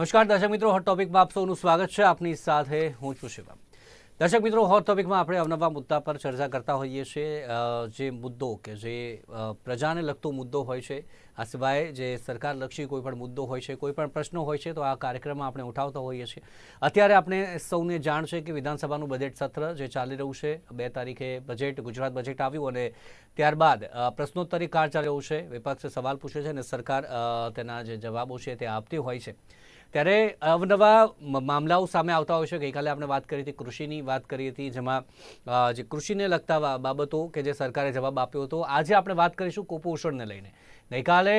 નમસ્કાર, દર્શક મિત્રો હોટ ટોપિકમાં આપ સૌનું સ્વાગત છે. આપની સાથે હું છું શિવમ. દર્શક મિત્રો હોટ ટોપિકમાં આપણે અવનવા મુદ્દા પર ચર્ચા કરતા હોઈએ છીએ. જે મુદ્દો કે જે પ્રજાને લગતો મુદ્દો હોય છે, આ સિવાય જે સરકારલક્ષી કોઈ પણ મુદ્દો હોય છે, કોઈ પણ પ્રશ્નો હોય છે, તો આ કાર્યક્રમમાં આપણે ઉઠાવતા હોઈએ છીએ. અત્યારે આપણે સૌને જાણ છે કે વિધાનસભાનું બજેટ સત્ર જે ચાલી રહ્યું છે, બે તારીખે બજેટ ગુજરાત બજેટ આવ્યું અને ત્યારબાદ પ્રશ્નોત્તરી કાળ ચાલી રહ્યું છે, વિપક્ષ સવાલ પૂછે છે અને સરકાર તેના જે જવાબો છે તે આપતી હોય છે. ત્યારે અવનવા મામલાઓ સામે આવતા હોય છે. ગઈકાલે આપણે વાત કરી હતી કૃષિની વાત કરી હતી, જેમાં જે કૃષિને લગતા બાબતો કે જે સરકારે જવાબ આપ્યો હતો. આજે આપણે વાત કરીશું કુપોષણને લઈને. ગઈકાલે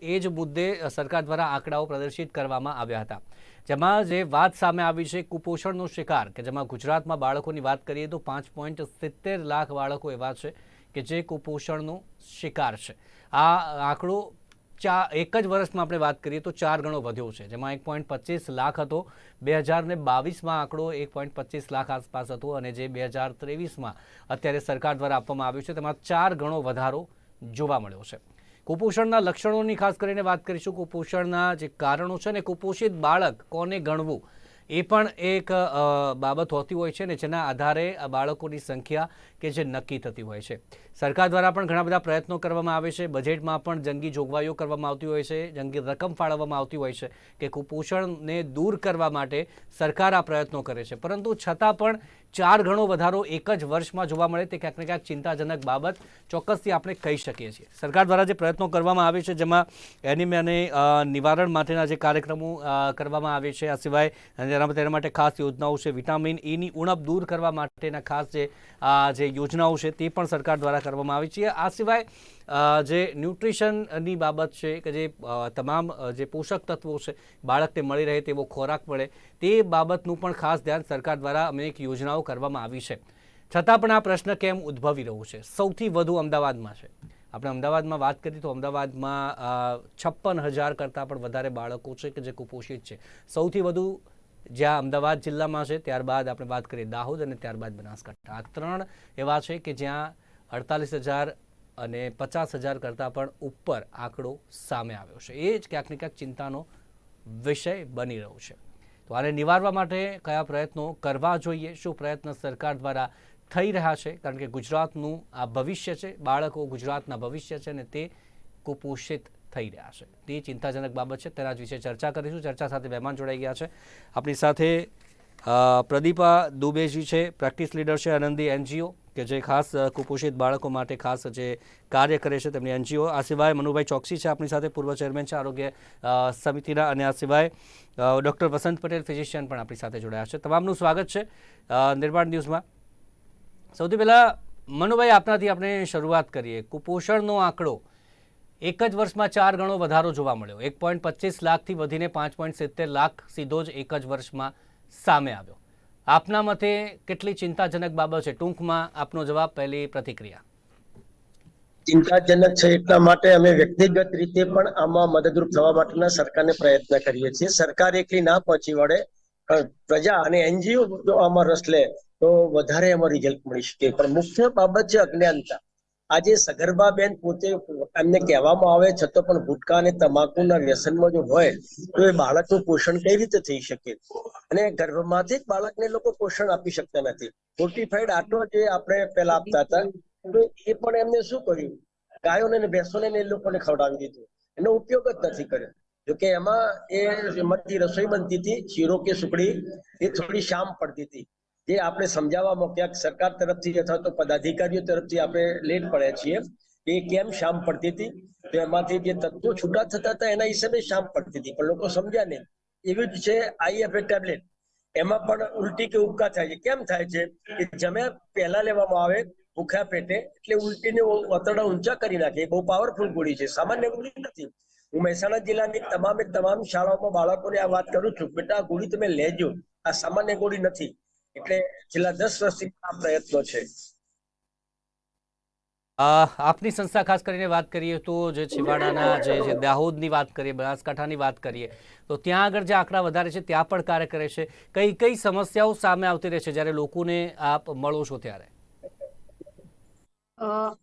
એ જ મુદ્દે સરકાર દ્વારા આંકડાઓ પ્રદર્શિત કરવામાં આવ્યા હતા. જેમાં જે વાત સામે આવી છે કુપોષણનો શિકાર, કે જેમાં ગુજરાતમાં બાળકોની વાત કરીએ તો પાંચ પોઈન્ટ સિત્તેર લાખ બાળકો એવા છે કે જે કુપોષણનો શિકાર છે. આ આંકડો ચા એક જ વર્ષમાં આપણે વાત કરીએ તો ચાર ગણો વધ્યો છે, જેમાં એક પોઈન્ટ પચીસ લાખ હતો. બે હજાર ને બાવીસમાં આંકડો એક પોઈન્ટ પચીસ લાખ આસપાસ હતો અને જે બે હજાર ત્રેવીસમાં અત્યારે સરકાર દ્વારા આપવામાં આવ્યું છે, તેમાં ચાર ગણો વધારો જોવા મળ્યો છે. કુપોષણના લક્ષણોની ખાસ કરીને વાત કરીશું. કુપોષણના જે કારણો છે ને, કુપોષિત બાળક કોને ગણવું? એ પણ એક બાબત હોતી હોય છે ને, જેના આધારે બાળકોની સંખ્યા કે જે નક્કી થતી હોય છે. સરકાર દ્વારા પણ ઘણા બધા પ્રયત્નો કરવામાં આવે છે. બજેટમાં પણ જંગી જોગવાઈઓ કરવામાં આવતી હોય છે. જંગી રકમ ફાળવવામાં આવતી હોય છે કે કુપોષણને દૂર કરવા માટે સરકાર આ પ્રયત્નો કરે છે. પરંતુ છતાં પણ ચાર ગણો વધારો એક જ વર્ષમાં જોવા મળે તે ક્યાંક ને ક્યાંક ચિંતાજનક બાબત ચોક્કસથી આપણે કહી શકીએ છીએ. સરકાર દ્વારા જે પ્રયત્નો કરવામાં આવે છે, જેમાં એનિમિયાને અને નિવારણ માટેના જે કાર્યક્રમો કરવામાં આવે છે, આ સિવાય તેના માટે ખાસ યોજનાઓ છે. વિટામિન ઈની ઉણપ દૂર કરવા માટેના ખાસ જે, આ યોજનાઓ છે તે પણ સરકાર દ્વારા કરવામાં આવી છે. આ સિવાય જે ન્યુટ્રિશનની બાબત છે કે જે તમામ જે પોષક તત્વો છે, બાળકને મળી રહે તેવો ખોરાક મળે, તે બાબતનું પણ ખાસ ધ્યાન સરકાર દ્વારા અનેક યોજનાઓ કરવામાં આવી છે. છતાં પણ આ પ્રશ્ન કેમ ઉદ્ભવી રહ્યો છે? સૌથી વધુ અમદાવાદમાં છે. આપણે અમદાવાદમાં વાત કરીએ તો અમદાવાદમાં છપ્પન હજાર કરતાં પણ વધારે બાળકો છે કે જે કુપોષિત છે. સૌથી વધુ જ્યાં અમદાવાદ જિલ્લામાં છે, ત્યારબાદ આપણે વાત કરીએ દાહોદ અને ત્યારબાદ બનાસકાંઠા. આ ત્રણ એવા છે કે જ્યાં અડતાલીસ હજાર અને પચાસ હજાર કરતાં પણ ઉપર આંકડો સામે આવ્યો છે. એ જ ક્યાંક ને ક્યાંક ચિંતાનો વિષય બની રહ્યો છે. તો આને નિવારવા માટે કયા પ્રયત્નો કરવા જોઈએ? શું પ્રયત્ન સરકાર દ્વારા થઈ રહ્યા છે? કારણ કે ગુજરાતનું આ ભવિષ્ય છે, બાળકો ગુજરાતના ભવિષ્ય છે અને તે કુપોષિત થઈ રહ્યા છે. તે ચિંતાજનક બાબત છે. તેના જ વિશે ચર્ચા કરીશું. ચર્ચા સાથે મહેમાન જોડાઈ ગયા છે. આપણી સાથે પ્રદીપા દુબેજી છે, પ્રેક્ટિસ લીડર છે, આનંદી એનજીઓ, કે જે ખાસ કુપોષિત બાળકો માટે ખાસ જે કાર્ય કરે છે તેમની એનજીઓ. આ સિવાય મનુભાઈ ચોકસી છે આપણી સાથે, પૂર્વ ચેરમેન છે, આરોગ્ય સમિતિના, અને આ સિવાય ડૉક્ટર વસંત પટેલ, ફિઝિશિયન પણ આપણી સાથે જોડાયા છે. તમામનું સ્વાગત છે નિર્માણ ન્યૂઝમાં. સૌથી પહેલાં, મનુભાઈ, આપનાથી આપણે શરૂઆત કરીએ. કુપોષણનો આંકડો એક જ વર્ષમાં ચાર ગણો વધારો જોવા મળ્યો. એક પોઈન્ટ પચીસ લાખથી વધીને પાંચ પોઈન્ટ સિત્તેર લાખ સીધો જ એક જ વર્ષમાં સામે આવ્યો. આપના મતે કેટલી ચિંતાજનક બાબત છે? ટૂંકમાં આપનો જવાબ, પહેલી પ્રતિક્રિયા. ચિંતાજનક છે એટલા માટે અમે વ્યક્તિગત રીતે પણ આમાં મદદરૂપ થવા માટેના સરકારને પ્રયત્ન કરીએ છીએ. સરકાર એકલી ના પહોંચી વળે પ્રજા અને એનજીઓ જો આમાં રસ લે, તો વધારે એમાં રિઝલ્ટ મળી શકે. પણ મુખ્ય બાબત છે અજ્ઞાનતા. આજે સગર્ભા બેન પોતે એમને કહેવામાં આવે છતાં પણ ગુટકા અને તમાકુના વ્યસનમાં જો હોય, તો એ બાળકનું પોષણ કઈ રીતે થઈ શકે? અને ગર્ભમાંથી જ બાળકને લોકો પોષણ આપી શકતા નથી. ફોર્ટિફાઈડ આટલો જે આપણે પેલા આપતા હતા, તો એ પણ એમને શું કર્યું? ગાયોને ને ભેંસોને એ લોકોને ખવડાવી દીધું. એનો ઉપયોગ જ નથી કર્યો. જોકે એમાં એ એમાંથી રસોઈ બનતી હતી, શીરો કે સુકડી એ થોડી શામ પડતી હતી. જે આપણે સમજાવવામાં ક્યાંક સરકાર તરફથી અથવા તો પદાધિકારીઓ તરફથી આપણે લેટ પડ્યા છીએ. એ કેમ શામ પડતી હતી? તો એમાંથી જે તત્વો છૂટા થતા હતા એના હિસાબે શામ પડતી હતી. પણ લોકો સમજ્યા નહીં. એવી જ છે આઈએફએ ટેબ્લેટ. એમાં પણ ઉલટી કે ઉબકા થાય છે. કેમ થાય છે? કે જમ્યા પહેલા લેવામાં આવે ભૂખ્યા પેટે એટલે ઉલટીને આંતરડા ઊંચા કરી નાખે. બહુ પાવરફુલ ગોળી છે. સામાન્ય ગોળી નથી. હું મહેસાણા જિલ્લાની તમામે તમામ શાળાઓમાં બાળકોને આ વાત કરું છું. બેટા ગોળી તમે લેજો. આ સામાન્ય ગોળી નથી. એટલે છેલ્લા દસ વર્ષથી આ પ્રયત્નો છે. આપની સંસ્થા ખાસ કરીને વાત કરીએ તો જે છેવાડાના જે જે દાહોદની વાત કરીએ બનાસકાંઠાની વાત કરીએ તો ત્યાં આગળ જે આંકડા વધારે છે ત્યાં પણ કાર્ય કરે છે. કઈ કઈ સમસ્યાઓ સામે આવતી રહે છે જ્યારે લોકોને આપ મળો છો ત્યારે? અ,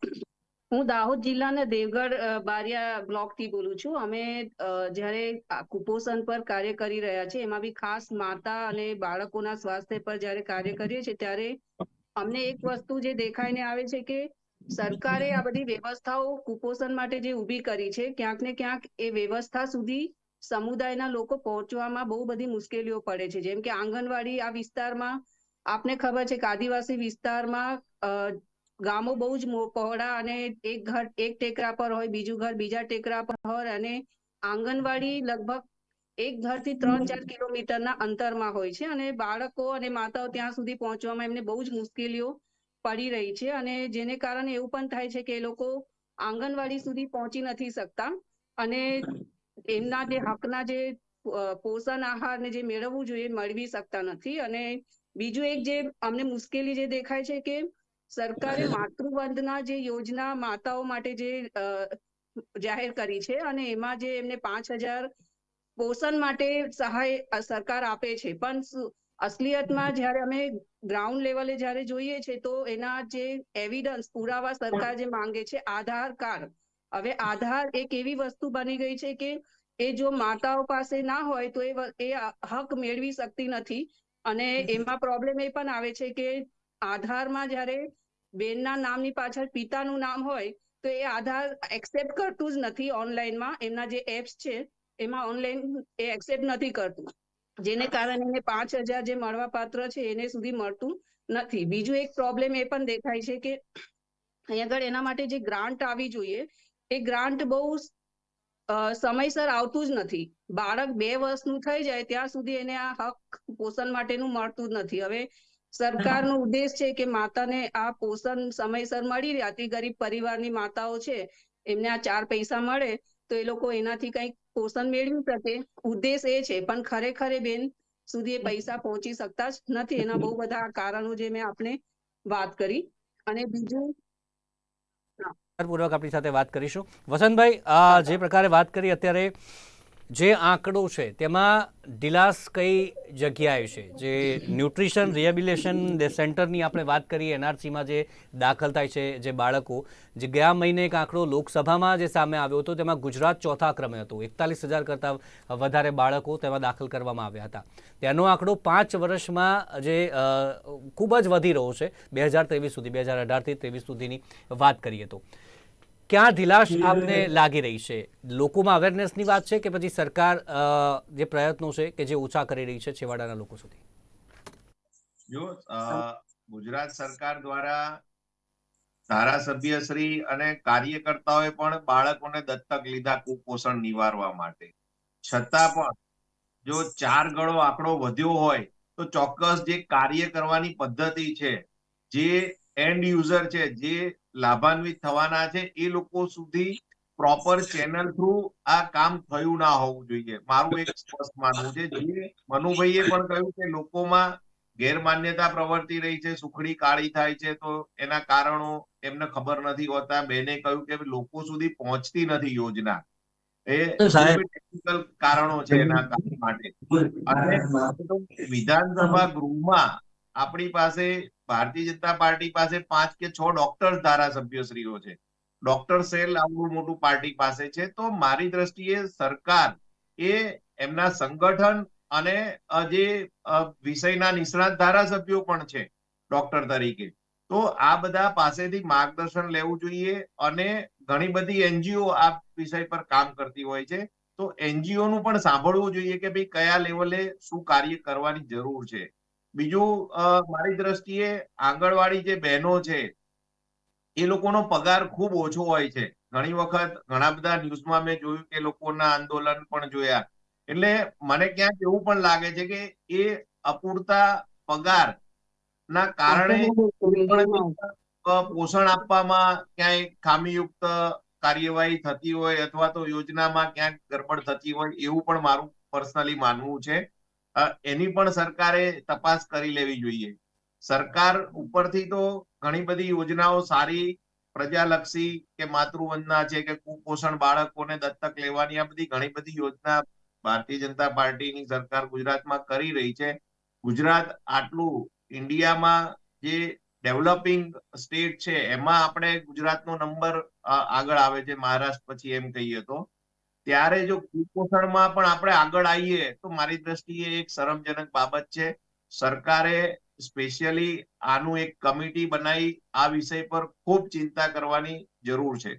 હું દાહોદ જિલ્લાના દેવગઢ બારિયા બ્લોકથી બોલું છું. અમે જ્યારે કુપોષણ પર કાર્ય કરી રહ્યા છે એમાં બી ખાસ માતા અને બાળકોના સ્વાસ્થ્ય પર જ્યારે કાર્ય કરીએ છીએ, ત્યારે અમને એક વસ્તુ જે દેખાઈને આવે છે કે સરકારે આ બધી વ્યવસ્થાઓ કુપોષણ માટે જે ઊભી કરી છે, ક્યાંક ને ક્યાંક એ વ્યવસ્થા સુધી સમુદાયના લોકો પહોંચવામાં બહુ બધી મુશ્કેલીઓ પડે છે. જેમ કે આંગણવાડી આ વિસ્તારમાં આપને ખબર છે કે આદિવાસી વિસ્તારમાં ગામો બહુ જ પહોળા અને એક ઘર, એક ટેકરા પર હોય, બીજું ઘર બીજા ટેકરા પર હોય અને આંગણવાડી લગભગ એક ઘરથી ત્રણ ચાર કિલોમીટરના અંતરમાં હોય છે અને બાળકો અને માતાઓ ત્યાં સુધી પહોંચવામાં એમને બહુ જ મુશ્કેલીઓ પડી રહી છે અને જેને કારણે એવું પણ થાય છે કે એ લોકો આંગણવાડી સુધી પહોંચી નથી શકતા અને એમના જે હકના જે પોષણ આહાર ને જે મેળવવું જોઈએ મેળવી શકતા નથી અને બીજું એક જે અમને મુશ્કેલી જે દેખાય છે કે સરકારે માતૃવંદના જે યોજના માતાઓ માટે જે જાહેર કરી છે અને એમાં જે એમને પાંચ હજાર પોષણ માટે સહાય સરકાર આપે છે. પણ અસલિયતમાં જ્યારે અમે ગ્રાઉન્ડ લેવલે જ્યારે જોઈએ છે તો એના જે એવિડન્સ પુરાવા સરકાર જે માંગે છે, આધાર કાર્ડ. હવે આધાર એક એવી વસ્તુ બની ગઈ છે કે એ જો માતાઓ પાસે ના હોય તો એ હક મેળવી શકતી નથી. અને એમાં પ્રોબ્લેમ એ પણ આવે છે કે આધારમાં જ્યારે બેનના નામની પાછળ પિતાનું નામ હોય, તો એ આધાર એક્સેપ્ટ કરતું જ નથી ઓનલાઈનમાં. એમના જે એપ્સ છે, એમાં ઓનલાઈન એ એક્સેપ્ટ નથી કરતું. જેને કારણે એને પાંચ હજાર જે મળવા પાત્ર છે, એને સુધી મળતું નથી. બીજું એક પ્રોબ્લેમ એ પણ દેખાય છે કે અહીં આગળ એના માટે જે ગ્રાન્ટ આવી જોઈએ, એ ગ્રાન્ટ બહુ સમયસર આવતું જ નથી. બાળક બે વર્ષનું થઈ જાય, ત્યાં સુધી એને આ હક પોષણ માટેનું મળતું જ નથી. હવે સરકારનો ઉદ્દેશ છે કે માતાને આ પોષણ સમયસર મળી રહે. અતિ ગરીબ પરિવારની માતાઓ છે, એમને આ ચાર પૈસા મળે, તો એ લોકો એનાથી કંઈક પોષણ મેળવી શકે. ઉદ્દેશ એ છે, પણ ખરેખર બેન સુધી એ પૈસા પહોંચી શકતા જ નથી. એના બહુ બધા કારણો જે મેં આપને વાત કરી. અને બીજું? પૂર્વક આપણી સાથે વાત કરીશું. વસંતભાઈ જે પ્રકારે વાત કરી, અત્યારે જે આંકડો છે, તેમાં ઢીલાસ કઈ જગ્યાએ છે? જે ન્યુટ્રિશન રિહેબિલેશન સેન્ટરની આપણે વાત કરીએ, એનઆરસીમાં જે દાખલ થાય છે, જે બાળકો, જે ગયા મહિને એક આંકડો લોકસભામાં જે સામે આવ્યો હતો, તેમાં ગુજરાત ચોથા ક્રમે હતું. એકતાલીસ હજાર કરતાં વધારે બાળકો તેમાં દાખલ કરવામાં આવ્યા હતા. તેનો આંકડો પાંચ વર્ષમાં જે ખૂબ જ વધી રહ્યો છે, બે હજાર ત્રેવીસ સુધી, બે હજાર અઢારથી ત્રેવીસ સુધીની વાત કરીએ તો. ક્યાં ઢીલાશ આપને લાગી રહી છે? લોકોમાં અવેરનેસની વાત છે કે પછી સરકાર જે પ્રયત્નો છે કે જે ઓછા કરી રહી છે છેવાડાના લોકો સુધી? જો ગુજરાત સરકાર દ્વારા ધારાસભ્યશ્રી અને કાર્યકર્તાઓએ પણ બાળકોને દત્તક લીધા કુપોષણ નિવારવા માટે. છતાં પણ જો ચાર ગણો આંકડો વધ્યો હોય તો ચોક્કસ જે કાર્ય કરવાની પદ્ધતિ છે જે એન્ડ યુઝર છે જે લાભાન્વિત થવાના છે એ લોકો સુધી પ્રોપર ચેનલ થ્રુ આ કામ થયું ના હોવું જોઈએ. મારું એક સ્પષ્ટ માનવું છે. જે મનુભાઈએ પણ કહ્યું કે લોકોમાં ગેરમાન્યતા પ્રવર્તી રહી છે સુખડી કાળી થાય છે તો એના કારણો એમને ખબર નથી હોતા. બેને કહ્યું કે લોકો સુધી પહોંચતી નથી યોજના. એ ટેકનિકલ કારણો છે એના કામ માટે અને વિધાનસભા ગૃહમાં આપણી પાસે, ભારતીય જનતા પાર્ટી પાસે પાંચ કે છ ડોક્ટર ધારાસભ્યશ્રીઓ છે. ડોક્ટર સેલ આવું મોટું પાર્ટી પાસે છે. તો મારી દ્રષ્ટિએ સરકાર એ એમના સંગઠન અને જે વિષયના નિષ્ણાત ધારાસભ્યો પણ છે ડોક્ટર તરીકે. તો આ બધા પાસેથી માર્ગદર્શન લેવું જોઈએ અને ઘણી બધી એનજીઓ આ વિષય પર કામ કરતી હોય છે. તો એનજીઓ નું પણ સાંભળવું જોઈએ કે ભાઈ કયા લેવલે શું કાર્ય કરવાની જરૂર છે. બીજું મારી દ્રષ્ટિએ આંગણવાડી જે બહેનો છે એ લોકોનો પગાર ખૂબ ઓછો હોય છે. ઘણી વખત ઘણા બધા ન્યૂઝમાં મેં જોયું કે લોકોના આંદોલન પણ જોયા. એટલે મને ક્યાંક એવું પણ લાગે છે કે એ અપૂરતા પગાર ના કારણે પોષણ આપવામાં ક્યાંય ખામીયુક્ત કાર્યવાહી થતી હોય અથવા તો યોજનામાં ક્યાંક ગરબડ થતી હોય એવું પણ મારું પર્સનલી માનવું છે. એની પણ સરકારે તપાસ કરી લેવી જોઈએ. સરકાર ઉપરથી તો ઘણી બધી યોજનાઓ સારી પ્રજાલક્ષી કે માતૃવંદના છે કે કુપોષણ બાળકોને દત્તક લેવાની, આ બધી ઘણી બધી યોજના ભારતીય જનતા પાર્ટીની સરકાર ગુજરાતમાં કરી રહી છે. ગુજરાત આટલું ઇન્ડિયામાં જે ડેવલપિંગ સ્ટેટ છે, એમાં આપણે ગુજરાતનો નંબર આગળ આવે છે, મહારાષ્ટ્ર પછી એમ કહીએ તો. ત્યારે જો કુપોષણમાં પણ આપણે આગળ આવીએ, તો મારી દ્રષ્ટિએ એક શરમજનક બાબત છે. સરકારે સ્પેશિયલી આનું એક કમિટી બનાવી, આ વિષય પર ખૂબ ચિંતા કરવાની જરૂર છે.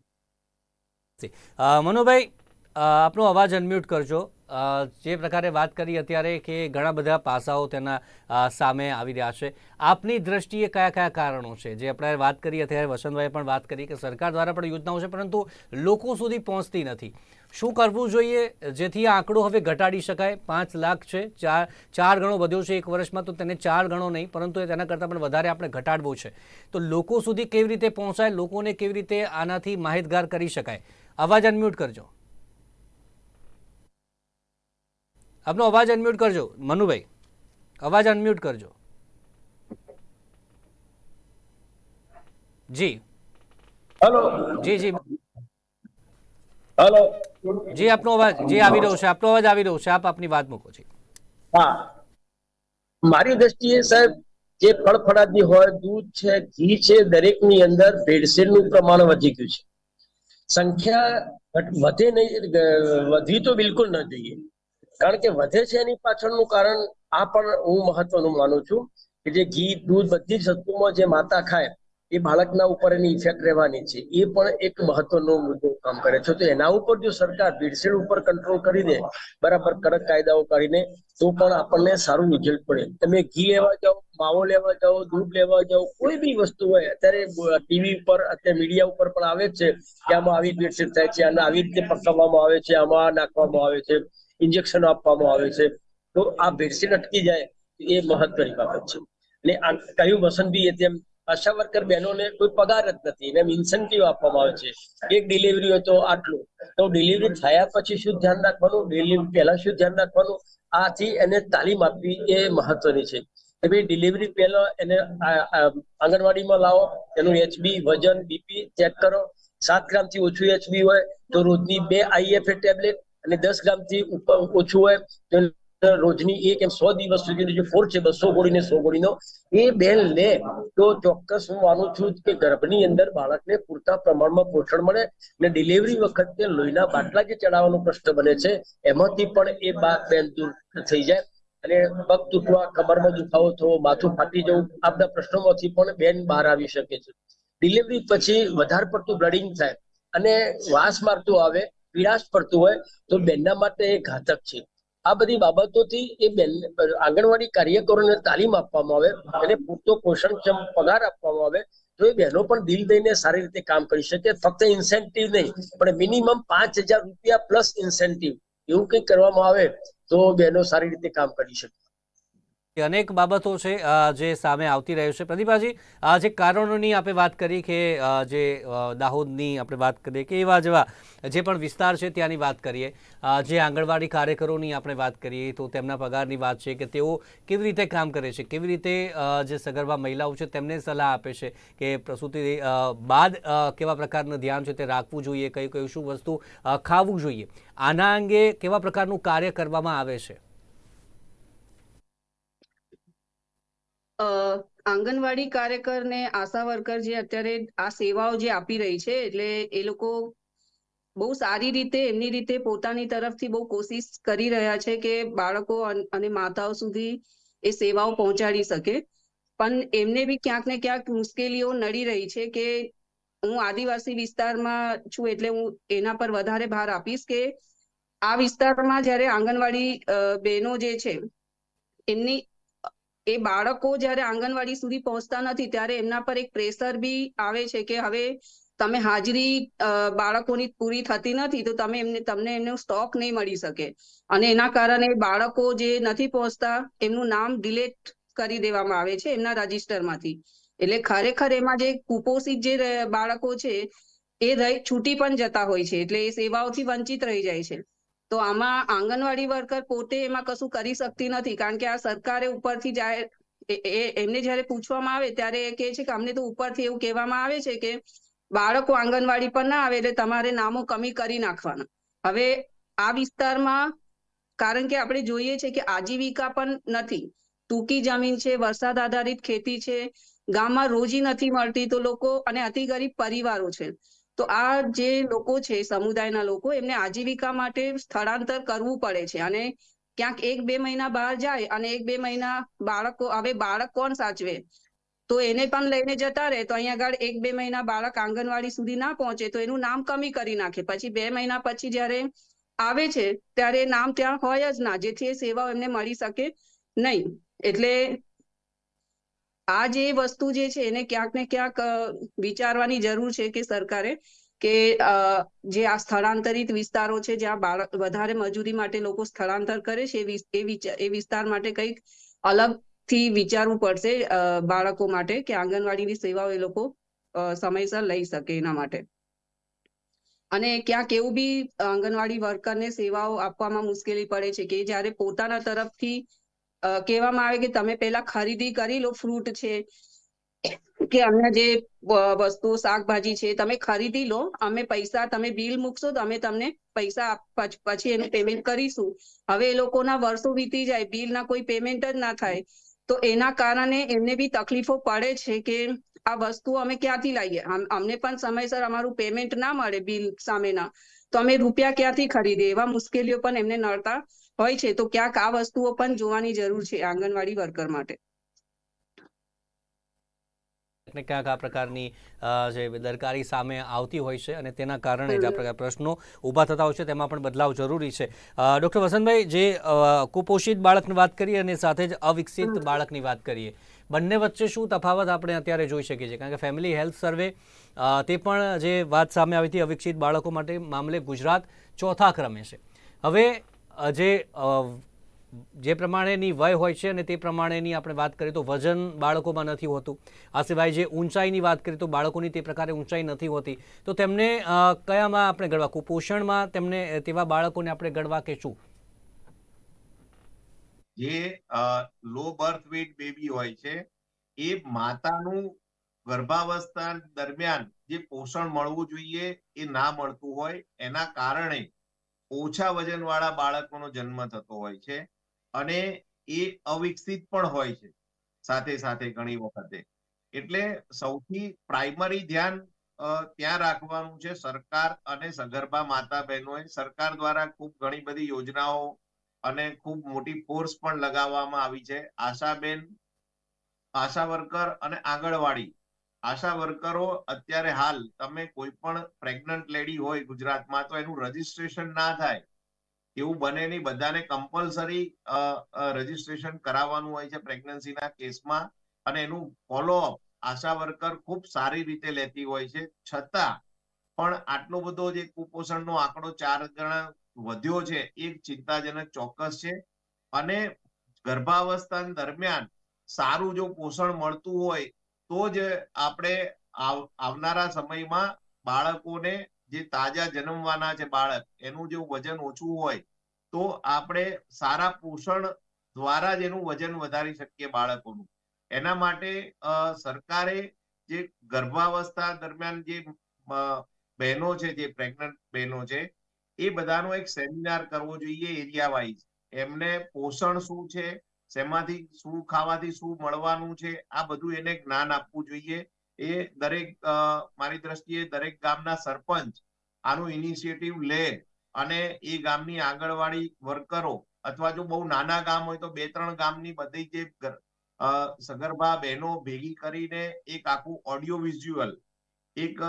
મનુભાઈ આપનો અવાજ અનમ્યુટ કરજો. જે પ્રકારે વાત કરી અત્યારે કે ઘણા બધા પાસાઓ તેના સામે આવી રહ્યા છે. આપની દ્રષ્ટિએ કયા કયા કારણો છે? જે આપણે વાત કરી, અત્યારે વસંતભાઈ પણ વાત કરી કે સરકાર દ્વારા પણ યોજનાઓ છે, પરંતુ લોકો સુધી પહોંચતી નથી. શું કરવું જોઈએ? જેથી આ આંકડો હવે ઘટાડી શકાય. પાંચ લાખ છે ચાર ચાર ગણો વધ્યો છે એક વર્ષમાં તો તેને ચાર ગણો નહીં પરંતુ તેના કરતાં પણ વધારે આપણે ઘટાડવો છે. તો લોકો સુધી કેવી રીતે પહોંચાય? લોકોને કેવી રીતે આનાથી માહિતગાર કરી શકાય? અવાજ અનમ્યુટ કરજો. આપનો અવાજ અનમ્યુટ કરજો મનુભાઈ. અવાજ અનમ્યુટ કરજો. જી. હેલો. જી જી. હલો. જી આપનો અવાજ જી આવી રહ્યો છે. આપનો અવાજ આવી રહ્યો છે. આપ આપની વાત મૂકો છે હા. મારી દ્રષ્ટિએ સાહેબ જે ફળફળાદી હોય દૂધ છે ઘી છે દરેકની અંદર ભેળસેળનું પ્રમાણ વધી ગયું છે. સંખ્યા વધે નહીં વધી તો બિલકુલ ન જોઈએ. કારણ કે વધે છે એની પાછળનું કારણ આ પણ હું મહત્વનું માનું છું કે જે ઘી દૂધ બધી જ વસ્તુમાં જે માતા ખાય એ બાળકના ઉપર એની ઇફેક્ટ રહેવાની છે. એ પણ એક મહત્વનો મુદ્દો કામ કરે છે. તો એના ઉપર જો સરકાર ભેળસેળ ઉપર કંટ્રોલ કરી દે, બરાબર કડક કાયદાઓ કરીને તો પણ આપણને સારું રિઝલ્ટ પડે. તમે ઘી લેવા જાઓ, માવો લેવા જાઓ, દૂધ લેવા જાઓ, કોઈ બી વસ્તુ હોય, અત્યારે ટીવી ઉપર, અત્યારે મીડિયા ઉપર પણ આવે છે કે આમાં આવી ભેળસેળ થાય છે અને આવી રીતે પકવવામાં આવે છે, આમાં નાખવામાં આવે છે ઇન્જેક્શન આપવામાં આવે છે. તો આ ભેળસેળ અટકી જાય એ મહત્વની બાબત છે. અને આ કહ્યું એ તેમ આશા વર્કર બહેનોને કોઈ પગાર જ નથી એને ઇન્સેન્ટિવ આપવામાં આવે છે. એક ડિલિવરી હોય તો આટલું. તો ડિલિવરી થયા પછી શું ધ્યાન રાખવાનું? ડિલિવરી પહેલા શું ધ્યાન રાખવાનું? આથી એને તાલીમ આપવી એ મહત્વની છે. કે ભાઈ ડિલિવરી પહેલા એને આંગણવાડીમાં લાવો, એનું એચબી વજન બીપી ચેક કરો. સાત ગ્રામથી ઓછું એચબી હોય તો રોજની બે આઈએફએ ટેબ્લેટ અને દસ ગ્રામથી ઉપર ઓછું હોય તો રોજની એક એમ સો દિવસ સુધીનો જે ફોર્સ છે, બસો ગોળીને સો ગોળીનો, એ બેન લે તો ચોક્કસ હું માનું છું કે ગર્ભની અંદર બાળકને પૂરતા પ્રમાણમાં પોષણ મળે અને ડિલિવરી વખતે લોહીના બાટલા જે ચડાવવાનો પ્રશ્ન બને છે, એમાંથી પણ એ બાદ બેન દૂર થઈ જાય. અને પગ તૂટવા, કમરમાં દુખાવો થવો, માથું ફાટી જવું આ બધા પ્રશ્નોમાંથી પણ બેન બહાર આવી શકે છે. ડિલિવરી પછી વધારે પડતું બ્લડિંગ થાય અને વાસ મારતું આવે, પીડાશ પડતું હોય, તો બેનના માટે એ ઘાતક છે. આ બધી બાબતોથી એ આંગણવાડી કાર્યકરોને તાલીમ આપવામાં આવે અને પૂરતો પોષણક્ષમ પગાર આપવામાં આવે, તો એ બહેનો પણ દિલ દઈને સારી રીતે કામ કરી શકે. ફક્ત ઇન્સેન્ટિવ નહીં, પણ મિનિમમ પાંચ હજાર રૂપિયા પ્લસ ઇન્સેન્ટિવ એવું કંઈક કરવામાં આવે, તો બહેનો સારી રીતે કામ કરી શકે. કે અનેક બાબતો છે જે સામે આવતી રહ્યું છે. પ્રદીપાજી આ જે કારણોની આપણે વાત કરી કે જે દાહોદની આપણે વાત કરીએ કે એવા જેવા જે પણ વિસ્તાર છે ત્યાંની વાત કરીએ. જે આંગણવાડી કાર્યકરોની આપણે વાત કરીએ તો તેમના પગારની વાત છે કે તેઓ કેવી રીતે કામ કરે છે, કેવી રીતે જે સગર્ભા મહિલાઓ છે તેમને સલાહ આપે છે કે પ્રસૂતિ બાદ કેવા પ્રકારનું ધ્યાન છે તે રાખવું જોઈએ કયું કઈ શું વસ્તુ ખાવું જોઈએ. આના અંગે કેવા પ્રકારનું કાર્ય કરવામાં આવે છે? આંગણવાડી કાર્યકર ને આશા વર્કર જે અત્યારે આ સેવાઓ જે આપી રહી છે, એટલે એ લોકો બહુ સારી રીતે, એમની રીતે પોતાની તરફથી બહુ કોશિશ કરી રહ્યા છે કે બાળકો અને માતાઓ સુધી એ સેવાઓ પહોંચાડી શકે. પણ એમને બી ક્યાંક ને ક્યાંક મુશ્કેલીઓ નડી રહી છે કે હું આદિવાસી વિસ્તારમાં છું એટલે હું એના પર વધારે ભાર આપીશ કે આ વિસ્તારમાં જ્યારે આંગણવાડી બહેનો જે છે, એમની એ બાળકો જ્યારે આંગણવાડી સુધી પહોંચતા નથી, ત્યારે એમના પર એક પ્રેશર બી આવે છે કે હવે તમે હાજરી બાળકોની પૂરી થતી નથી, તો તમે એમને, તમને એમનો સ્ટોક નહીં મળી શકે. અને એના કારણે બાળકો જે નથી પહોંચતા, એમનું નામ ડિલેટ કરી દેવામાં આવે છે એમના રજીસ્ટરમાંથી. એટલે ખરેખર એમાં જે કુપોષિત જે બાળકો છે, એ રહી, છૂટી પણ જતા હોય છે, એટલે એ સેવાઓથી વંચિત રહી જાય છે. તો આમાં આંગણવાડી વર્કર પોતે એમાં કશું કરી શકતી નથી, કારણ કે આ સરકારે ઉપરથી એ- એમને જયારે પૂછવામાં આવે ત્યારે એ કહે છે કે અમને તો ઉપરથી એવું કહેવામાં આવે છે કે બાળકો આંગણવાડી પર ના આવે એટલે તમારે નામો કમી કરી નાખવાના. હવે આ વિસ્તારમાં કારણ કે આપણે જોઈએ છે કે આજીવિકા પણ નથી. ટૂંકી જમીન છે, વરસાદ આધારિત ખેતી છે, ગામમાં રોજી નથી મળતી તો લોકો અને અતિ ગરીબ પરિવારો છે. તો આ જે લોકો છે, સમુદાયના લોકો, એમને આજીવિકા માટે સ્થળાંતર કરવું પડે છે. અને ક્યાંક એક બે મહિના બહાર જાય અને એક બે મહિના બાળકો, હવે બાળક કોણ સાચવે? તો એને પણ લઈને જતા રહે. તો અહીંયા આગળ એક બે મહિના બાળક આંગણવાડી સુધી ના પહોંચે તો એનું નામ કમી કરી નાખે. પછી બે મહિના પછી જ્યારે આવે છે, ત્યારે નામ ત્યાં હોય જ ના. જેથી એ સેવાઓ એમને મળી શકે નહીં. એટલે આ જે વસ્તુ જે છે એને ક્યાંક ને ક્યાંક વિચારવાની જરૂર છે કે સરકારે કે જે આ સ્થળાંતરિત વિસ્તારો છે જ્યાં બાળક વધારે મજૂરી માટે લોકો સ્થળાંતર કરે છે, એ વિસ્તાર માટે કંઈક અલગથી વિચારવું પડશે બાળકો માટે કે આંગણવાડીની સેવાઓ એ લોકો સમયસર લઈ શકે એના માટે. અને ક્યાંક એવું બી આંગણવાડી વર્કરને સેવાઓ આપવામાં મુશ્કેલી પડે છે કે જ્યારે પોતાના તરફથી કહેવામાં આવે કે તમે પહેલા ખરીદી કરી લો, ફ્રૂટ છે કે અન્ય જે વસ્તુ શાકભાજી છે, તમે ખરીદી લો, અમે પૈસા, તમે બિલ મૂકશો તો અમે તમને પૈસા પછી એનું પેમેન્ટ કરીશું. હવે એ લોકોના વર્ષો વીતી જાય, બિલના કોઈ પેમેન્ટ જ ના થાય. તો એના કારણે એમને બી તકલીફો પડે છે કે આ વસ્તુ અમે ક્યાંથી લાવીએ? અમને પણ સમયસર અમારું પેમેન્ટ ના મળે બિલ સામેના. તો અમે રૂપિયા ક્યાંથી ખરીદીએ? એવા મુશ્કેલીઓ પણ એમને નડતા હોય છે તો ક્યાંક આ વસ્તુઓ પણ જોવાની જરૂર છે આંગણવાડી વર્કર માટે. ને ક્યાંક આ પ્રકારની જે દરકારી સામે આવતી હોય છે અને તેના કારણે જ આ પ્રકાર પ્રશ્નો ઊભા થતા હોય છે તેમાં પણ બદલાવ જરૂરી છે. ડૉક્ટર વસંતભાઈ જે કુપોષિત બાળકની વાત કરીએ અને સાથે જ અવિકસિત બાળકની વાત કરીએ બંને વચ્ચે શું તફાવત આપણે અત્યારે જોઈ શકીએ છીએ? કારણ કે ફેમિલી હેલ્થ સર્વે તે પણ જે વાત સામે આવી હતી અવિકસિત બાળકો માટે મામલે ગુજરાત ચોથા ક્રમે છે. હવે જે જે પ્રમાણેની વય હોય છે અને તે પ્રમાણેની આપણે વાત કરીએ તો વજન બાળકોમાં નથી હોતું. આ સિવાય જે ઊંચાઈની વાત કરીએ તો બાળકોની તે પ્રકારે ઊંચાઈ નથી હોતી. તો તેમને કયામાં આપણે ગણવા કુપોષણમાં તેમને તેવા બાળકોને આપણે ગણવા કે શું? જે લો બર્થ વેટ બેબી હોય છે, એ માતાનું ગર્ભાવસ્થા દરમિયાન જે પોષણ મળવું જોઈએ એ ના મળતું હોય. એના કારણે ઓછા વજનવાળા બાળકોનો જન્મ થતો હોય છે અને એ અવિકસિત પણ હોય છે સાથે સાથે ઘણી વખતે. એટલે સૌથી પ્રાઇમરી ધ્યાન ત્યાં રાખવાનું છે સરકાર અને સગર્ભા માતા બહેનોએ. સરકાર દ્વારા ખૂબ ઘણી બધી યોજનાઓ અને ખૂબ મોટી ફોર્સ પણ લગાવવામાં આવી છે. આશાબેન આશા વર્કર અને આંગણવાડી આશા વર્કરો, અત્યારે હાલ તમે કોઈ પણ પ્રેગ્નન્ટ લેડી હોય ગુજરાતમાં તો એનું રજીસ્ટ્રેશન ના થાય. એવું બને નહીં. બધાને કમ્પલસરી રજીસ્ટ્રેશન કરાવવાનું હોય છે પ્રેગ્નન્સીના કેસમાં. અને એનું ફોલોઅપ આશા વર્કર ખૂબ સારી રીતે લેતી હોય છે. છતાં પણ આટલો બધો જે કુપોષણનો આંકડો ચાર ગણા વધ્યો છે એ ચિંતાજનક ચોક્કસ છે. અને ગર્ભાવસ્થા દરમિયાન સારું જો પોષણ મળતું હોય તો જ આપણે આવ- આવનારા સમયમાં બાળકોને જે તાજા જન્મવાના છે બાળક, એનું જો વજન ઓછું હોય, તો આપણે સારા પોષણ દ્વારા જ એનું વજન વધારી શકીએ બાળકોનું. એના માટે સરકારે જે ગર્ભાવસ્થા દરમિયાન જે બહેનો છે, જે પ્રેગ્નન્ટ બહેનો છે, એ બધાનો એક સેમિનાર કરવો જોઈએ એરિયા વાઇઝ એમને પોષણ શું છે શેમાંથી, શું ખાવાથી, શું મળવાનું છે, આ બધું એને જ્ઞાન આપવું જોઈએ. એ દરેક મારી દ્રષ્ટિએ દરેક ગામના સરપંચ આનું ઇનિશિયેટિવ લે અને એ ગામની આંગણવાડી વર્કરો અથવા જો બહુ નાના ગામ હોય તો બે ત્રણ ગામની બધી જે ગર- સગર્ભા બહેનો ભેગી કરીને એક આખું ઓડિયો વિઝ્યુઅલ એક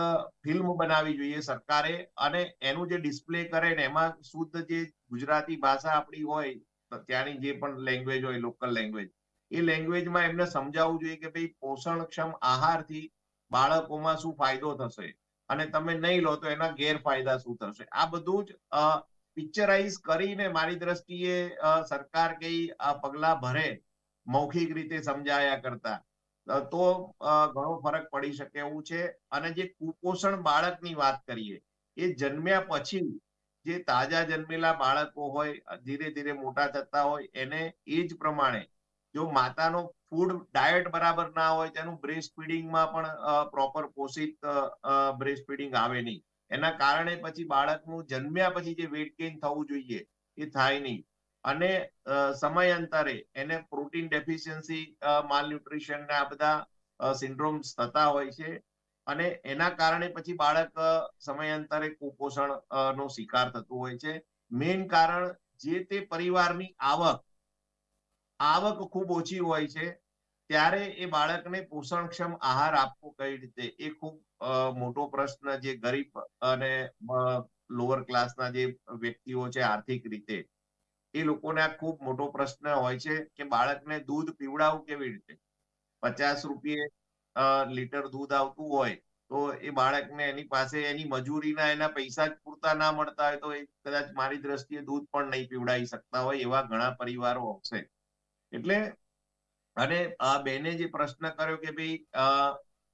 ફિલ્મ બનાવવી જોઈએ સરકારે અને એનું જે ડિસ્પ્લે કરે ને એમાં શુદ્ધ જે ગુજરાતી ભાષા આપણી હોય ત્યાંની જે પણ લેંગ્વેજ હોય લોકલ લેંગ્વેજ એ લેંગ્વેજમાં એમને સમજાવવું જોઈએ કે ભાઈ પોષણક્ષમ આહારથી બાળકોમાં શું ફાયદો થશે? અને તમે નહીં લો તો એના ગેરફાયદા શું થશે? આ બધું જ પિક્ચરાઇઝ કરીને મારી દ્રષ્ટિએ સરકાર કઈ પગલા ભરે, મૌખિક રીતે સમજાયા કરતા. તો ઘણો ફરક પડી શકે એવું છે. અને જે કુપોષણ બાળકની વાત કરીએ, એ જન્મ્યા પછી જે તાજા જન્મેલા બાળકો હોય, ધીરે ધીરે મોટા થતા હોય, એને એ જ પ્રમાણે જો માતાનો ફૂડ ડાયટ બરાબર ના હોય તેનું બ્રેસ્ટ ફીડિંગમાં પણ પ્રોપર પોષિત બ્રેસ્ટ ફીડિંગ આવે નહીં. એના કારણે પછી બાળકનું જન્મ્યા પછી જે વેટ ગેઇન થવું જોઈએ, એ થાય નહીં. અને સમય સમયાંતરે એને પ્રોટીન ડેફિશિયન્સી માલ ન્યુટ્રિશન ને આ બધા સિન્ડ્રોમ્સ થતા હોય છે. અને એના કારણે પછી બાળક સમયાંતરે કુપોષણ નો શિકાર થતું હોય છે. મેઇન કારણ જે તે પરિવારની આવક આવક ખૂબ ઓછી હોય છે, ત્યારે એ બાળકને પોષણક્ષમ આહાર આપવો કઈ રીતે? એ ખૂબ મોટો પ્રશ્ન જે ગરીબ અને લોઅર ક્લાસના જે વ્યક્તિઓ છે આર્થિક રીતે, એ લોકોને આ ખૂબ મોટો પ્રશ્ન હોય છે કે બાળકને દૂધ પીવડાવવું કેવી રીતે? પચાસ રૂપિયે લીટર દૂધ આવતું હોય, તો એ બાળકને એની પાસે એની મજૂરીના એના પૈસા જ પૂરતા ના મળતા હોય, તો એ કદાચ મારી દ્રષ્ટિએ દૂધ પણ નહીં પીવડાવી શકતા હોય, એવા ઘણા પરિવારો હશે. એટલે અને આ બેને જે પ્રશ્ન કર્યો કે ભાઈ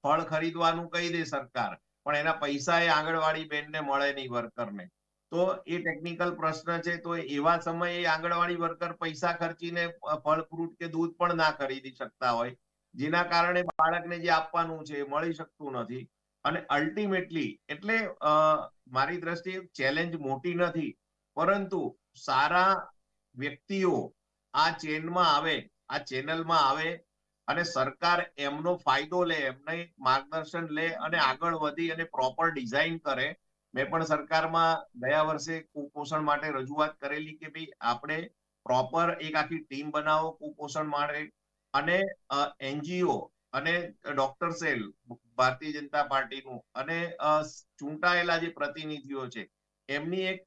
ફળ ખરીદવાનું કહી દે સરકાર, પણ એના પૈસા એ આંગણવાડી બેનને મળે નહીં વર્કરને. તો એ ટેકનિકલ પ્રશ્ન છે, તો એવા સમયે આંગણવાડી વર્કર પૈસા ખર્ચીને ફળ, ફ્રૂટ કે દૂધ પણ ના ખરીદી શકતા હોય. જેના કારણે બાળકને જે આપવાનું છે એ મળી શકતું નથી. અને અલ્ટિમેટલી એટલે મારી દ્રષ્ટિએ ચેલેન્જ મોટી નથી. પરંતુ સારા વ્યક્તિઓ આ ચેનમાં આવે, આ ચેનલમાં આવે અને સરકાર એમનો ફાયદો લે, એમને માર્ગદર્શન લે અને આગળ વધી અને પ્રોપર ડિઝાઇન કરે. મેં પણ સરકારમાં ગયા વર્ષે કુપોષણ માટે રજૂઆત કરેલી કે ભાઈ આપણે પ્રોપર એક આખી ટીમ બનાવો કુપોષણ માટે અને એનજીઓ અને ડોક્ટર સેલ, ભારતીય જનતા પાર્ટીનું અને ચૂંટાયેલા જે પ્રતિનિધિઓ છે, એમની એક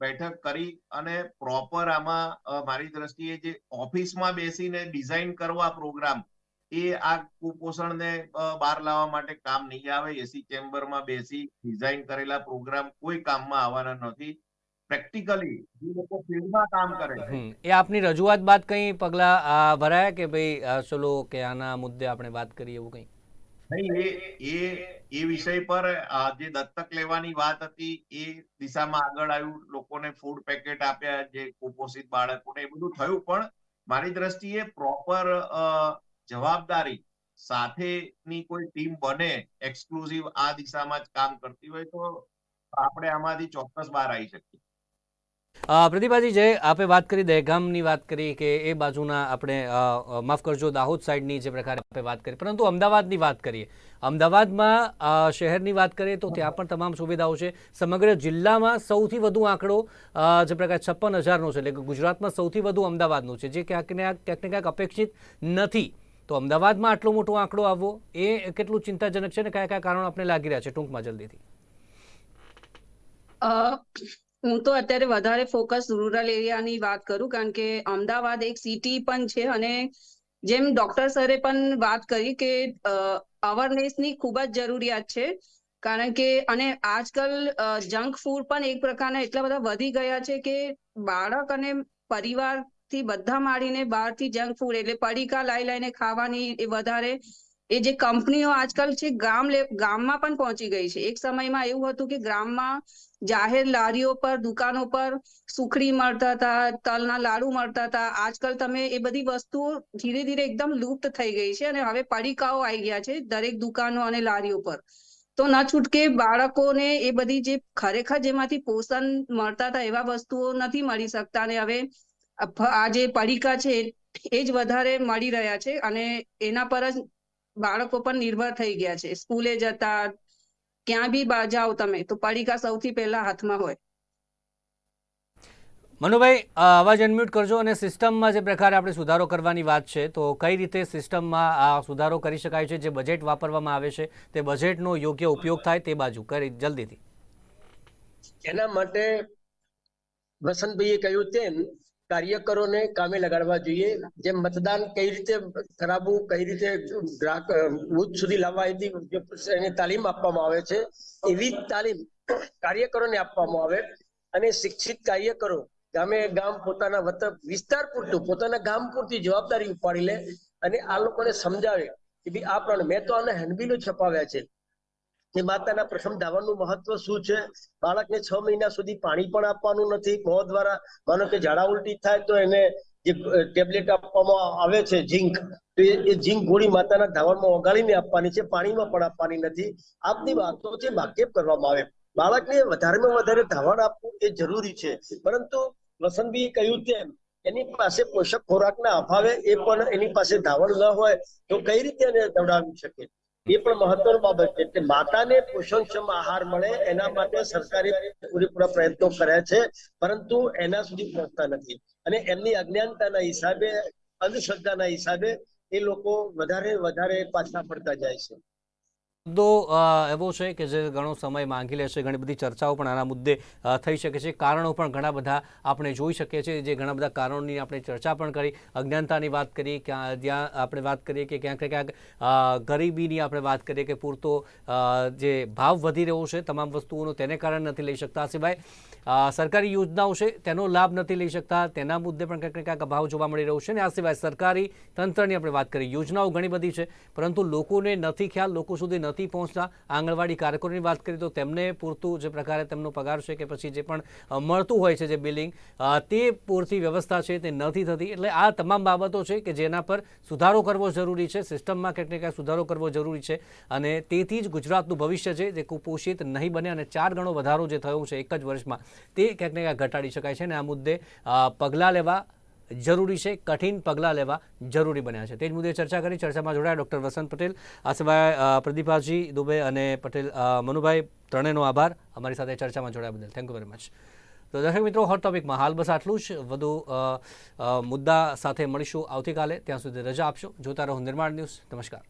બેઠક કરી અને પ્રોપર આમાં મારી દ્રષ્ટિએ જે ઓફિસમાં બેસીને ડિઝાઇન કરવા પ્રોગ્રામ, એ આ કુપોષણને બહાર લાવવા માટે કામ નહીં આવે. એસી ચેમ્બરમાં બેસી ડિઝાઇન કરેલા પ્રોગ્રામ કોઈ કામમાં આવવાના નથી. પ્રેક્ટિકલી જે લોકો ફિલ્ડમાં કામ કરે છે. એ આપની રજૂઆત બાદ કંઈ પગલા ભરાયા કે ભાઈ ચલો કે આના મુદ્દે આપણે વાત કરીએ એવું કંઈ? નહીં એ એ એ વિષય પર જે દત્તક લેવાની વાત હતી એ દિશામાં આગળ આવ્યું. લોકોને ફૂડ પેકેટ આપ્યા જે કુપોષિત બાળકોને એ બધું થયું. પણ મારી દ્રષ્ટિએ પ્રોપર જવાબદારી સાથેની કોઈ ટીમ બને એક્સક્લુઝિવ આ દિશામાં જ કામ કરતી હોય તો આપણે આમાંથી ચોક્કસ બહાર આવી શકીએ. પ્રદીપાજી, જે આપે વાત કરી, દહેગામની વાત કરી કે એ બાજુના આપણે માફ કરજો, દાહોદ સાઈડની જે પ્રકારે આપણે વાત કરી. પરંતુ અમદાવાદની વાત કરીએ. અમદાવાદમાં શહેરની વાત કરીએ તો ત્યાં પણ તમામ સુવિધાઓ છે. સમગ્ર જિલ્લામાં સૌથી વધુ આંકડો જે પ્રકારે છપ્પન હજારનો છે. એટલે ગુજરાતમાં સૌથી વધુ અમદાવાદનું છે, જે ક્યાંક ને ક્યાંક ને ક્યાંક અપેક્ષિત નથી. તો અમદાવાદમાં આટલો મોટો આંકડો આવવો, એ કેટલું ચિંતાજનક છે ને કયા કયા કારણો આપણે લાગી રહ્યા છે ટૂંકમાં જલ્દીથી? હું તો અત્યારે વધારે ફોકસ રૂરલ એરિયાની વાત કરું, કારણ કે અમદાવાદ એક સિટી પણ છે અને જેમ ડોક્ટર સરે પણ વાત કરી કે અવેરનેસની ખૂબ જ જરૂરિયાત છે. કારણ કે, અને આજકાલ જંક ફૂડ પણ એક પ્રકારના એટલા બધા વધી ગયા છે કે બાળક અને પરિવારથી બધા માળીને બહારથી જંક ફૂડ એટલે પડીકા લાઈ લઈને ખાવાની એ વધારે એ જે કંપનીઓ આજકાલ છે, ગામ લે, ગામમાં પણ પહોંચી ગઈ છે. એક સમયમાં એવું હતું કે ગ્રામમાં જાહેર લારીઓ પર, દુકાનો પર સુખડી મળતા હતા, તલના લાડુ મળતા હતા. આજકાલ તમે એ બધી વસ્તુઓ ધીરે ધીરે એકદમ લુપ્ત થઈ ગઈ છે અને હવે પડીકાઓ આવી ગયા છે દરેક દુકાનો અને લારીઓ પર. તો ન છૂટકે બાળકોને એ બધી જે ખરેખર જેમાંથી પોષણ મળતા હતા એવા વસ્તુઓ નથી મળી શકતા અને હવે આ જે પડીકા છે, એ જ વધારે મળી રહ્યા છે અને એના પર જ બાળકો પર નિર્ભર થઈ ગયા છે. સ્કૂલે જતા ક્યાં બી જાઓ તમે તો પડીકા સૌથી પહેલા હાથમાં હોય. મનુભાઈ અવાજ અનમ્યુટ કરજો અને સિસ્ટમમાં જે પ્રકારે આપણે સુધારો કરવાની વાત છે તો કઈ રીતે સિસ્ટમમાં આ સુધારો કરી શકાય છે જે બજેટ વાપરવામાં આવે છે તે બજેટનો યોગ્ય ઉપયોગ થાય તે બાજુ કરી જલ્દીથી. એના માટે વસંતભાઈએ કહ્યું તેમ કાર્યકરોને કામે લગાડવા જોઈએ. જેમ મતદાન કઈ રીતે કરાવવું, કઈ રીતે ગ્રાહક બુથ સુધી લાવવા એની તાલીમ આપવામાં આવે છે. એવી તાલીમ કાર્યકરોને આપવામાં આવે અને શિક્ષિત કાર્યકરો ગામે ગામ પોતાના વતન, વિસ્તાર પૂરતું, પોતાના ગામ પૂરતી જવાબદારી ઉપાડી લે અને આ લોકોને સમજાવે કે ભાઈ આ પ્રમાણે મેં તો આને હેન્ડબિલો છપાવ્યા છે. માતાના પ્રથમ ધાવણનું મહત્વ શું છે? બાળકને છ મહિના સુધી પાણી પણ આપવાનું નથી. મોં દ્વારા માનો કે ઝાડા ઉલટી થાય તો એને જે ટેબ્લેટ આપવામાં આવે છે, ઝીંક, તો એ ઝીંક ગોળી માતાના ધાવણમાં ઓગાળીને આપવાની છે. પાણીમાં પણ આપવાની નથી. આ બધી છે વાકેફ કરવામાં આવે. બાળકને વધારેમાં વધારે ધાવણ આપવું એ જરૂરી છે. પરંતુ વસંતભાઈએ કહ્યું તેમ, એની પાસે પોષક ખોરાકના અભાવે એ પણ એની પાસે ધાવણ ન હોય તો કઈ રીતે એને દવડાવી શકે? એ પણ મહત્વની બાબત છે એટલે માતાને પોષણક્ષમ આહાર મળે, એના માટે સરકારે પૂરેપૂરા પ્રયત્નો કર્યા છે, પરંતુ એના સુધી પહોંચતા નથી. અને એમની અજ્ઞાનતાના હિસાબે, અંધશ્રદ્ધાના હિસાબે એ લોકો વધારે વધારે પાછા પડતા જાય છે. મુદ્દો એવો છે કે જે ઘણો સમય માંગી લેશે ઘણી બધી ચર્ચાઓ પણ આના મુદ્દે થઈ શકે છે. કારણો પણ ઘણા બધા આપણે જોઈ શકીએ છીએ, જે ઘણા બધા કારણોની આપણે ચર્ચા પણ કરી. અજ્ઞાનતાની વાત કરી ક્યાં, જ્યાં આપણે વાત કરીએ કે ક્યાંક ક્યાંક ગરીબીની આપણે વાત કરીએ કે પૂરતો જે ભાવ વધી રહ્યો છે, તમામ વસ્તુઓનો તેને કારણે નથી લઈ શકતા. સિવાય સરકારી યોજનાઓ છે, તેનો લાભ નથી લઈ શકતા. તેના મુદ્દે પણ કંઈક ને ક્યાંક અભાવ જોવા મળી રહ્યો છે અને આ સિવાય સરકારી તંત્રની આપણે વાત કરીએ. યોજનાઓ ઘણી બધી છે, પરંતુ લોકોને નથી ખ્યાલ, લોકો સુધી નથી પહોંચતા. આંગણવાડી કાર્યકરોની વાત કરીએ તો તેમને પૂરતું જે પ્રકારે તેમનો પગાર છે કે પછી જે પણ મળતું હોય છે જે બિલિંગ તે પૂરતી વ્યવસ્થા છે, તે નથી થતી. એટલે આ તમામ બાબતો છે કે જેના પર સુધારો કરવો જરૂરી છે, સિસ્ટમમાં કેટલીક ક્યાંક સુધારો કરવો જરૂરી છે. અને તેથી જ ગુજરાતનું ભવિષ્ય છે, જે કુપોષિત નહીં બને અને ચાર ગણો વધારો જે થયો છે એક જ વર્ષમાં. તે ક્યાંક ને ક્યાંક ઘટાડી શકાય છે અને આ મુદ્દે પગલાં લેવા જરૂરી છે, કઠિન પગલાં લેવા જરૂરી બન્યા છે. તે જ મુદ્દે ચર્ચા કરી, ચર્ચામાં જોડાયા ડૉક્ટર વસંત પટેલ આ સિવાય પ્રદીપાજી દુબે અને પટેલ મનુભાઈ, ત્રણેયનો આભાર. અમારી સાથે ચર્ચામાં જોડાયા બદલ થેન્ક યુ વેરી મચ. તો દર્શક મિત્રો હોટ ટોપિકમાં હાલ બસ આટલું જ. વધુ મુદ્દા સાથે મળીશું આવતીકાલે. ત્યાં સુધી રજા આપશો. જોતા રહો નિર્માણ ન્યૂઝ. નમસ્કાર.